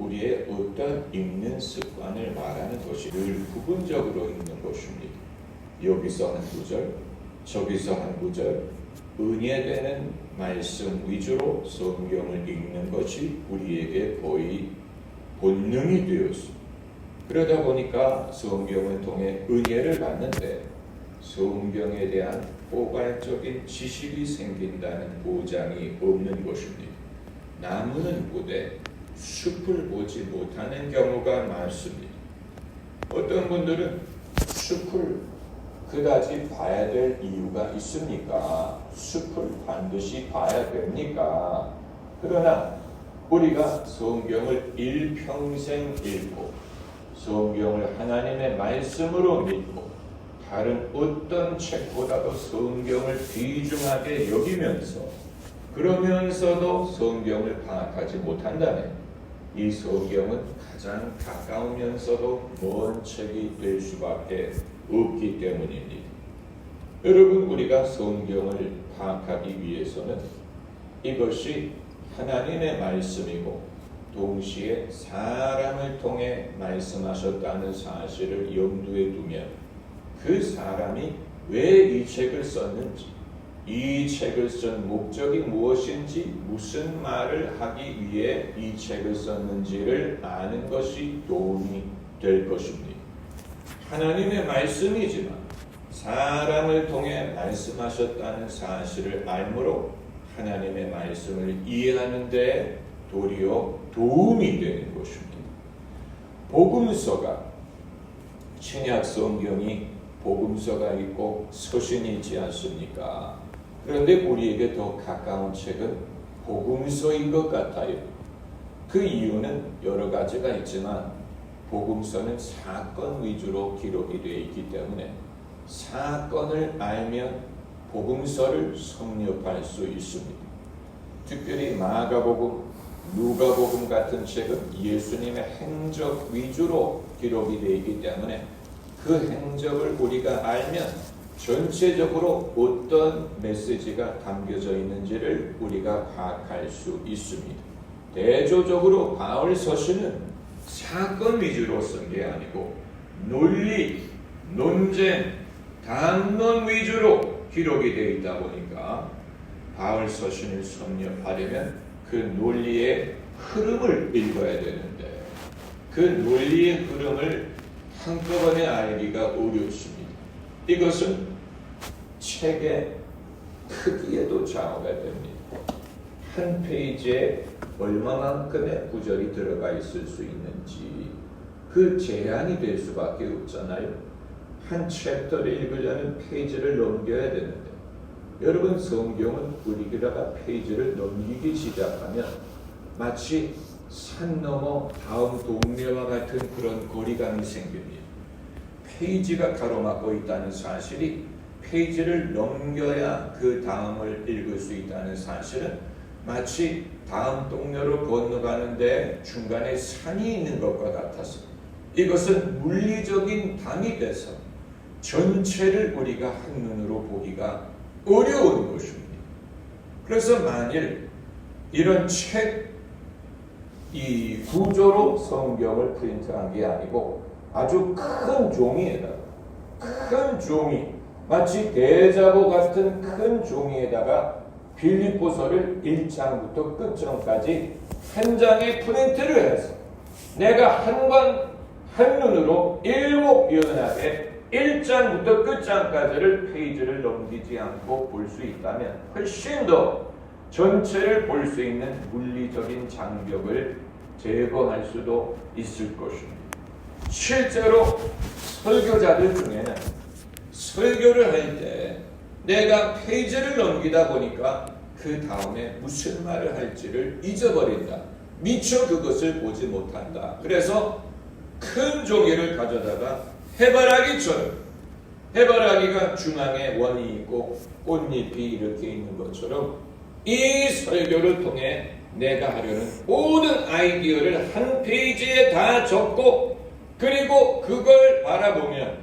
우리의 어떤 읽는 습관을 말하는 것이 늘 부분적으로 읽는 것입니다. 여기서 한 구절, 저기서 한 구절, 은혜되는 말씀 위주로 성경을 읽는 것이 우리에게 거의 본능이 되었습니다. 그러다 보니까 성경을 통해 은혜를 받는데 성경에 대한 포괄적인 지식이 생긴다는 보장이 없는 것입니다. 나무는 보되 숲을 보지 못하는 경우가 많습니다. 어떤 분들은 숲을 그다지 봐야 될 이유가 있습니까? 숲을 반드시 봐야 됩니까? 그러나 우리가 성경을 일평생 읽고 성경을 하나님의 말씀으로 믿고 다른 어떤 책보다도 성경을 귀중하게 여기면서 그러면서도 성경을 파악하지 못한다면 이 성경은 가장 가까우면서도 먼 책이 될 수밖에 없기 때문입니다. 여러분 우리가 성경을 파악하기 위해서는 이것이 하나님의 말씀이고 동시에 사람을 통해 말씀하셨다는 사실을 염두에 두면 그 사람이 왜 이 책을 썼는지 이 책을 쓴 목적이 무엇인지 무슨 말을 하기 위해 이 책을 썼는지를 아는 것이 도움이 될 것입니다. 하나님의 말씀이지만 사람을 통해 말씀하셨다는 사실을 알므로 하나님의 말씀을 이해하는 데 도리어 도움이 되는 것입니다. 복음서가 신약 성경이 복음서가 있고 서신이 있지 않습니까? 그런데 우리에게 더 가까운 책은 복음서인 것 같아요. 그 이유는 여러 가지가 있지만 복음서는 사건 위주로 기록이 되어 있기 때문에 사건을 알면 복음서를 섭렵할 수 있습니다. 특별히 마가복음, 누가복음 같은 책은 예수님의 행적 위주로 기록이 되어 있기 때문에 그 행적을 우리가 알면 전체적으로 어떤 메시지가 담겨져 있는지를 우리가 파악할 수 있습니다. 대조적으로 바울 서신은 사건 위주로 쓴 게 아니고 논리, 논쟁, 담론 위주로 기록이 되어 있다 보니까 바울 서신을 섭렵하려면 그 논리의 흐름을 읽어야 되는데 그 논리의 흐름을 한꺼번에 알기가 어렵습니다. 이것은 책의 크기에도 좌우가 됩니다. 한 페이지에 얼마만큼의 구절이 들어가 있을 수 있는지 그 제한이 될 수밖에 없잖아요. 한 챕터를 읽으려면 페이지를 넘겨야 되는데 여러분 성경은 우리가 페이지를 넘기기 시작하면 마치 산 넘어 다음 동네와 같은 그런 거리감이 생깁니다. 페이지가 가로막고 있다는 사실이 페이지를 넘겨야 그 다음을 읽을 수 있다는 사실은 마치 다음 동네로 건너가는데 중간에 산이 있는 것과 같아서 이것은 물리적인 담이 돼서 전체를 우리가 한눈으로 보기가 어려운 것입니다. 그래서 만일 이런 책 이 구조로 성경을 프린트한 게 아니고 아주 큰 종이에다가 큰 종이 마치 대자보 같은 큰 종이에다가 빌립보서를 1장부터 끝장까지 한 장에 프린트를 해서 내가 한번 한눈으로 일목요연하게 1장부터 끝장까지를 페이지를 넘기지 않고 볼 수 있다면 훨씬 더 전체를 볼 수 있는 물리적인 장벽을 제거할 수도 있을 것입니다. 실제로 설교자들 중에는 설교를 할 때 내가 페이지를 넘기다 보니까 그 다음에 무슨 말을 할지를 잊어버린다. 미처 그것을 보지 못한다. 그래서 큰 종이를 가져다가 해바라기처럼 해바라기가 중앙에 원이 있고 꽃잎이 이렇게 있는 것처럼 이 설교를 통해 내가 하려는 모든 아이디어를 한 페이지에 다 적고 그리고 그걸 바라보면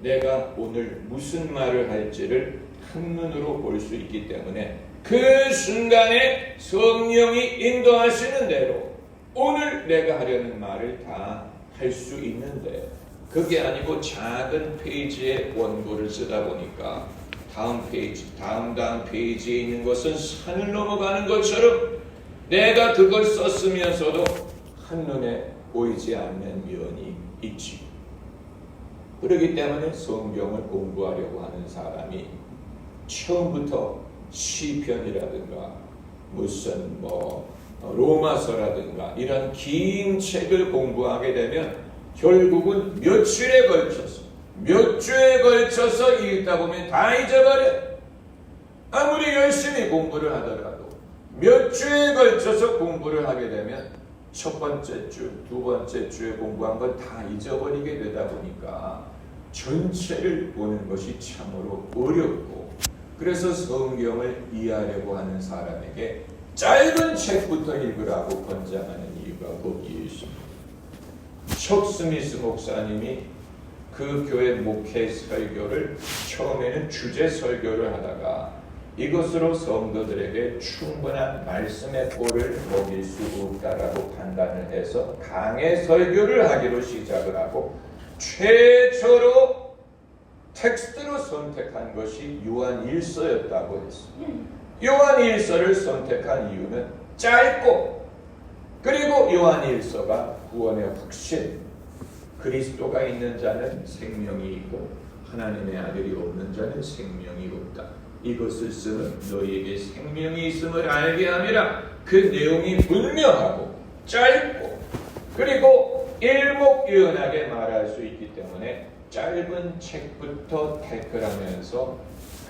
내가 오늘 무슨 말을 할지를 한눈으로 볼 수 있기 때문에 그 순간에 성령이 인도하시는 대로 오늘 내가 하려는 말을 다 할 수 있는데 그게 아니고 작은 페이지에 원고를 쓰다 보니까 다음 페이지, 다음 다음 페이지에 있는 것은 산을 넘어가는 것처럼 내가 그걸 썼으면서도 한눈에 보이지 않는 면이 있지. 그렇기 때문에 성경을 공부하려고 하는 사람이 처음부터 시편이라든가 무슨 뭐 로마서라든가 이런 긴 책을 공부하게 되면 결국은 며칠에 걸쳐서 몇 주에 걸쳐서 읽다 보면 다 잊어버려. 아무리 열심히 공부를 하더라도 몇 주에 걸쳐서 공부를 하게 되면 첫 번째 주, 두 번째 주에 공부한 건 다 잊어버리게 되다 보니까 전체를 보는 것이 참으로 어렵고 그래서 성경을 이해하려고 하는 사람에게 짧은 책부터 읽으라고 권장하는 이유가 거기에 있습니다. 척 스미스 목사님이 그 교회 목회 설교를 처음에는 주제 설교를 하다가 이것으로 성도들에게 충분한 말씀의 꼴을 먹일 수 없다라고 판단을 해서 강의 설교를 하기로 시작을 하고 최초로 텍스트로 선택한 것이 요한 일서였다고 했습니다. 요한 일서를 선택한 이유는 짧고 그리고 요한 일서가 구원의 확신 그리스도가 있는 자는 생명이 있고 하나님의 아들이 없는 자는 생명이 없다. 이것을 쓰는 너희에게 생명이 있음을 알게 함이라 그 내용이 분명하고 짧고 그리고 일목요연하게 말할 수 있기 때문에 짧은 책부터 태클하면서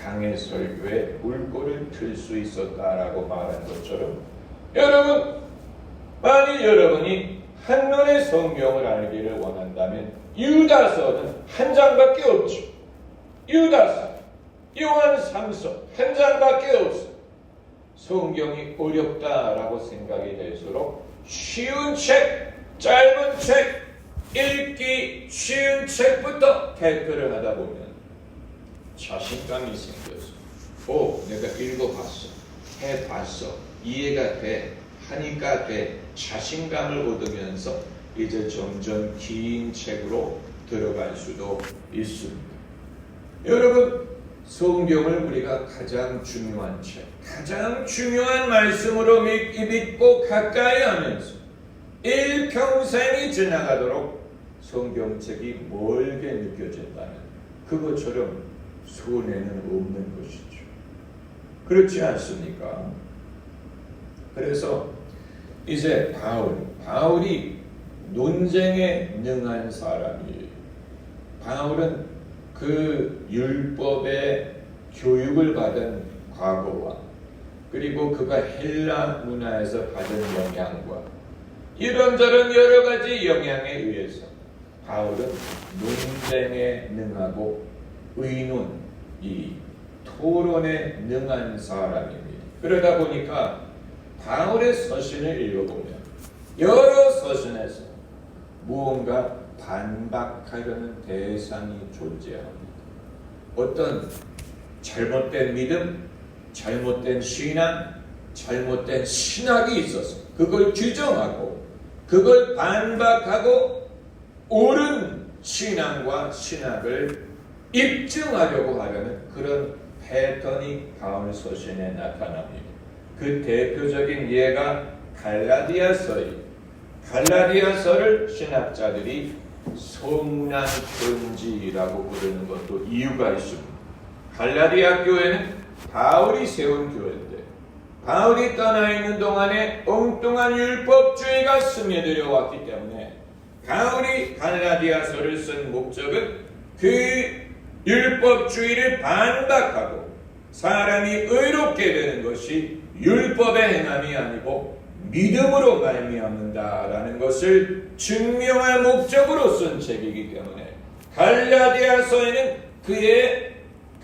강의 설교에 물꼬를 틀 수 있었다라고 말한 것처럼 여러분 만일 여러분이 한눈에 성경을 알기를 원한다면 유다서는 한 장밖에 없죠. 유다서, 요한 3서 한 장밖에 없어. 성경이 어렵다라고 생각이 될수록 쉬운 책, 짧은 책, 읽기 쉬운 책부터 태클을 하다 보면 자신감이 생겨서 오 내가 읽어봤어 해봤어 이해가 돼 하니까 돼 자신감을 얻으면서 이제 점점 긴 책으로 들어갈 수도 있습니다. 여러분 성경을 우리가 가장 중요한 책, 가장 중요한 말씀으로 믿, 믿고 가까이 하면서 일평생이 지나가도록 성경책이 멀게 느껴진다면 그것처럼 손해는 없는 것이죠. 그렇지 않습니까? 그래서 이제 바울, 바울이 논쟁에 능한 사람이에요. 바울은 그 율법의 교육을 받은 과거와 그리고 그가 헬라 문화에서 받은 영향과 이런저런 여러 가지 영향에 의해서 바울은 논쟁에 능하고 의논, 이 토론에 능한 사람입니다. 그러다 보니까 바울의 서신을 읽어보면 여러 서신에서 무언가 반박하려는 대상이 존재합니다. 어떤 잘못된 믿음, 잘못된 신앙, 잘못된 신학이 있어서 그걸 규정하고 그걸 반박하고 옳은 신앙과 신학을 입증하려고 하려는 그런 패턴이 바울 서신에 나타납니다. 그 대표적인 예가 갈라디아서이 갈라디아서를 신학자들이 성난 편지라고 부르는 것도 이유가 있습니다. 갈라디아 교회는 바울이 세운 교회인데 바울이 떠나 있는 동안에 엉뚱한 율법주의가 스며들어 왔기 때문에 바울이 갈라디아서를 쓴 목적은 그 율법주의를 반박하고 사람이 의롭게 되는 것이 율법의 행함이 아니고 믿음으로 말미암는다라는 것을 증명할 목적으로 쓴 책이기 때문에 갈라디아서에는 그의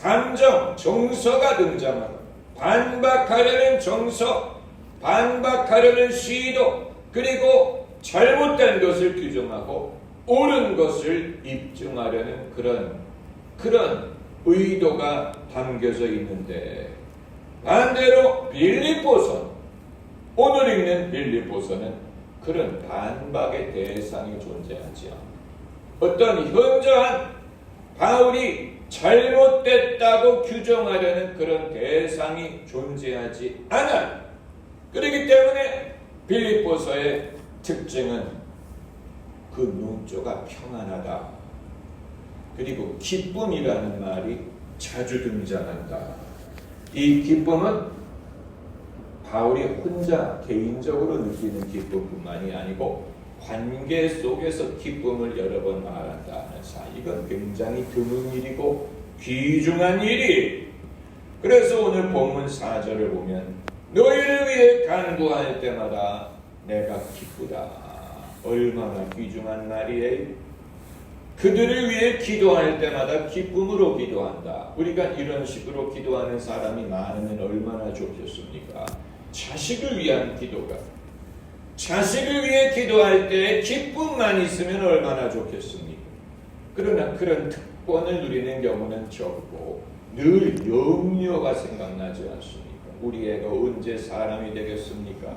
감정, 정서가 등장하고 반박하려는 정서, 반박하려는 시도, 그리고 잘못된 것을 규정하고 옳은 것을 입증하려는 그런 그런 의도가 담겨져 있는데 반대로 빌립보서 오늘 읽는 빌립보서는 그런 반박의 대상이 존재하지 않아. 어떤 현저한 바울이 잘못됐다고 규정하려는 그런 대상이 존재하지 않아. 그렇기 때문에 빌립보서의 특징은 그 눈조가 평안하다. 그리고 기쁨이라는 말이 자주 등장한다. 이 기쁨은 바울이 혼자 개인적으로 느끼는 기쁨뿐만이 아니고 관계 속에서 기쁨을 여러 번 말한다 하는 사. 이건 굉장히 드문 일이고 귀중한 일이. 그래서 오늘 본문 4절을 보면 너희를 위해 간구할 때마다 내가 기쁘다. 얼마나 귀중한 말이에요 그들을 위해 기도할 때마다 기쁨으로 기도한다. 우리가 이런 식으로 기도하는 사람이 많으면 얼마나 좋겠습니까 자식을 위한 기도가 자식을 위해 기도할 때 기쁨만 있으면 얼마나 좋겠습니까? 그러나 그런 특권을 누리는 경우는 적고 늘 염려가 생각나지 않습니까? 우리 애가 언제 사람이 되겠습니까?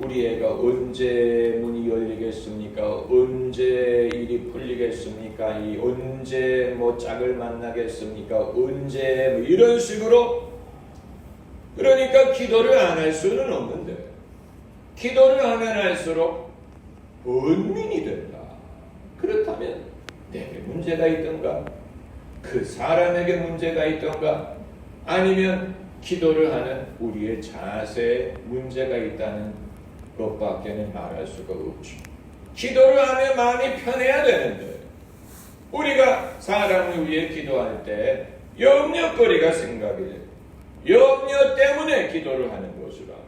우리 애가 언제 문이 열리겠습니까? 언제 일이 풀리겠습니까? 이 언제 뭐 짝을 만나겠습니까? 언제 뭐 이런 식으로 그러니까 기도를 안 할 수는 없는데 기도를 하면 할수록 은민이 된다. 그렇다면 내게 문제가 있던가 그 사람에게 문제가 있던가 아니면 기도를 하는 우리의 자세에 문제가 있다는 것밖에는 말할 수가 없죠. 기도를 하면 마음이 편해야 되는데 우리가 사람을 위해 기도할 때 염려거리가 생각이 돼요. 염려 때문에 기도를 하는 것이라면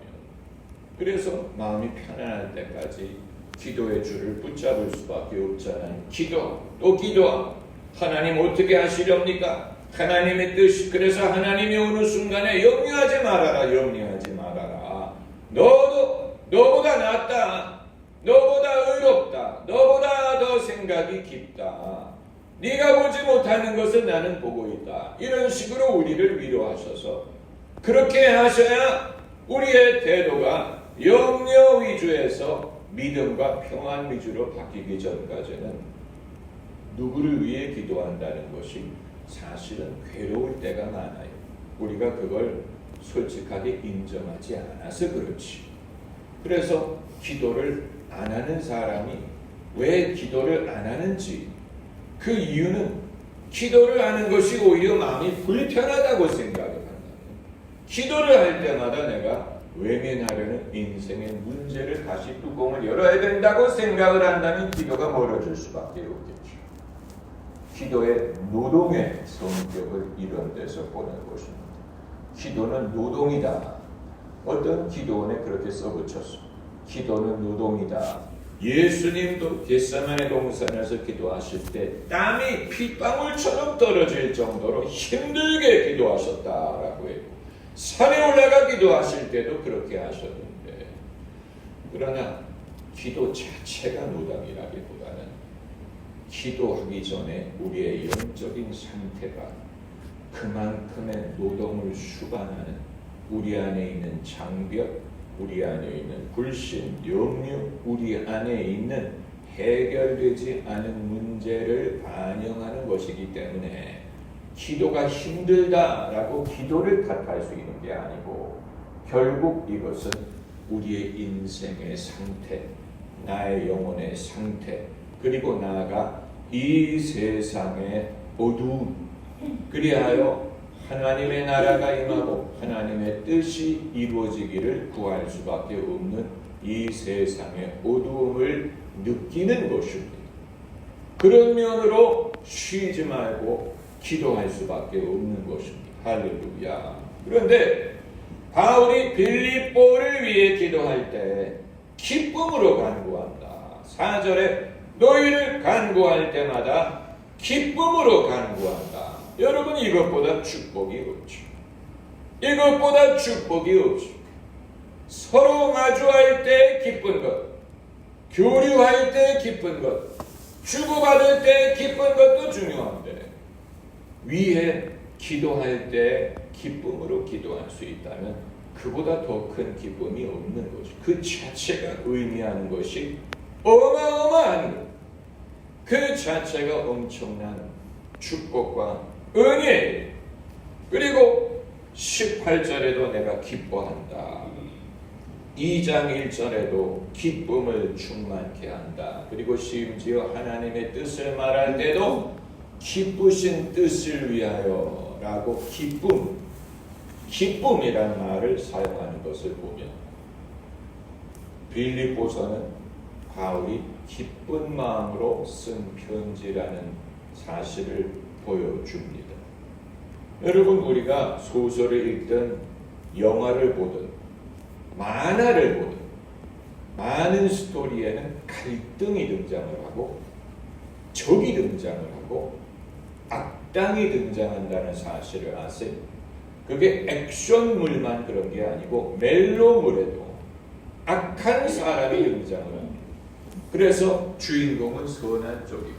그래서 마음이 편안할 때까지 기도의 줄을 붙잡을 수밖에 없잖아요. 기도 또 기도. 하나님 어떻게 하시렵니까? 하나님의 뜻이 그래서 하나님이 어느 순간에 염려하지 말아라 염려하지 말아라. 너도 너보다 낫다. 너보다 의롭다. 너보다 더 생각이 깊다. 네가 보지 못하는 것을 나는 보고 있다. 이런 식으로 우리를 위로하셔서 그렇게 하셔야 우리의 태도가 염려 위주에서 믿음과 평안 위주로 바뀌기 전까지는 누구를 위해 기도한다는 것이 사실은 괴로울 때가 많아요. 우리가 그걸 솔직하게 인정하지 않아서 그렇지. 그래서 기도를 안 하는 사람이 왜 기도를 안 하는지 그 이유는 기도를 하는 것이 오히려 마음이 불편하다고 한다. 기도를 할 때마다 내가 외면하려는 인생의 문제를 다시 뚜껑을 열어야 된다고 생각을 한다면 기도가 멀어질 수밖에 없겠죠. 기도의 노동의 성격을 이런 데서 보는 것입니다. 기도는 노동이다. 어떤 기도원에 그렇게 써붙였어. 기도는 노동이다. 예수님도 겟세마네 동산에서 기도하실 때 땀이 핏방울처럼 떨어질 정도로 힘들게 기도하셨다라고 해요. 산에 올라가 기도하실 때도 그렇게 하셨는데 그러나 기도 자체가 노동이라기보다는 기도하기 전에 우리의 영적인 상태가 그만큼의 노동을 수반하는 우리 안에 있는 장벽, 우리 안에 있는 불신, 염려, 우리 안에 있는 해결되지 않은 문제를 반영하는 것이기 때문에 기도가 힘들다라고 기도를 탓할 수 있는 게 아니고 결국 이것은 우리의 인생의 상태, 나의 영혼의 상태, 그리고 나아가 이 세상의 어두움, 그리하여 하나님의 나라가 임하고 하나님의 뜻이 이루어지기를 구할 수밖에 없는 이 세상의 어두움을 느끼는 것입니다. 그런 면으로 쉬지 말고 기도할 수밖에 없는 것입니다. 할렐루야. 그런데 바울이 빌립보를 위해 기도할 때 기쁨으로 간구한다. 4절에 너희를 간구할 때마다 기쁨으로 간구한다. 여러분 이것보다 축복이 없죠. 이것보다 축복이 없죠. 서로 마주할 때 기쁜 것, 교류할 때 기쁜 것, 주고받을 때 기쁜 것도 중요한데 위에 기도할 때 기쁨으로 기도할 수 있다면 그보다 더 큰 기쁨이 없는 거죠. 그 자체가 의미하는 것이 어마어마한 것. 그 자체가 엄청난 축복과 은혜. 그리고 18절에도 내가 기뻐한다. 2장 1절에도 기쁨을 충만케 한다. 그리고 심지어 하나님의 뜻을 말할 때도 기쁘신 뜻을 위하여 라고 기쁨, 기쁨이란 말을 사용하는 것을 보면 빌립보서는 바울이 기쁜 마음으로 쓴 편지라는 사실을 보여줍니다. 여러분 우리가 소설을 읽든 영화를 보든 만화를 보든 많은 스토리에는 갈등이 등장을 하고 적이 등장을 하고 악당이 등장한다는 사실을 아세요? 그게 액션물만 그런 게 아니고 멜로물에도 악한 사람이 등장을 합니다. 그래서 주인공은 선한 쪽이고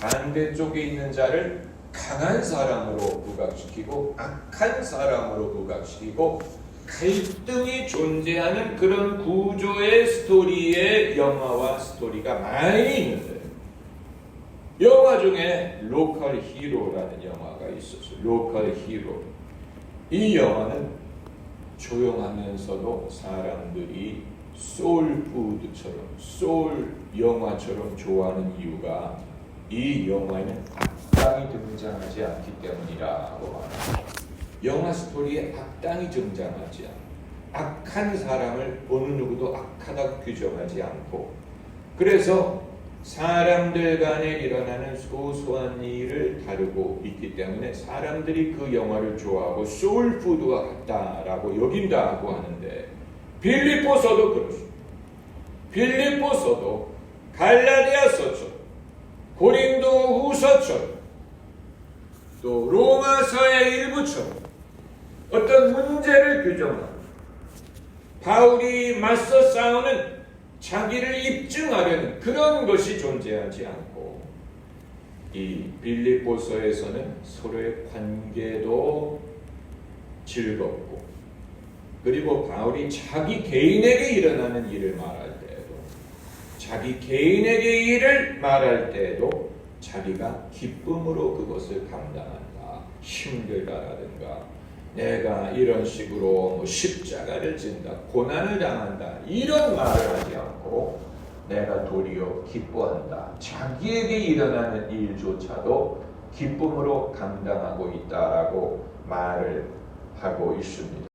반대쪽에 있는 자를 강한 사람으로 부각시키고 악한 사람으로 부각시키고 갈등이 존재하는 그런 구조의 스토리의 영화와 스토리가 많이 있는데 영화 중에 로컬 히로라는 영화가 있었어요. 로컬 히로. 이 영화는 조용하면서도 사람들이 소울푸드처럼 소울 영화처럼 좋아하는 이유가 이 영화에는 악당이 등장하지 않기 때문이라고 말합니다. 영화 스토리에 악당이 등장하지 않아. 악한 사람을 어느 누구도 악하다고 규정하지 않고 그래서 사람들 간에 일어나는 소소한 일을 다루고 있기 때문에 사람들이 그 영화를 좋아하고 소울푸드와 같다라고 여긴다고 하는데 빌립보서도 그렇습니다. 빌립보서도 갈라디아서처럼 고린도 후서처럼 또 로마서의 일부처럼 어떤 문제를 규정하고 바울이 맞서 싸우는 자기를 입증하려는 그런 것이 존재하지 않고 이 빌립보서에서는 서로의 관계도 즐겁고 그리고 바울이 자기 개인에게 일어나는 일을 말할 때에도 자기 개인에게 일을 말할 때에도 자기가 기쁨으로 그것을 감당한다. 힘들다라든가 내가 이런 식으로 뭐 십자가를 진다, 고난을 당한다 이런 말을 하지 않고 내가 도리어 기뻐한다. 자기에게 일어나는 일조차도 기쁨으로 감당하고 있다라고 말을 하고 있습니다.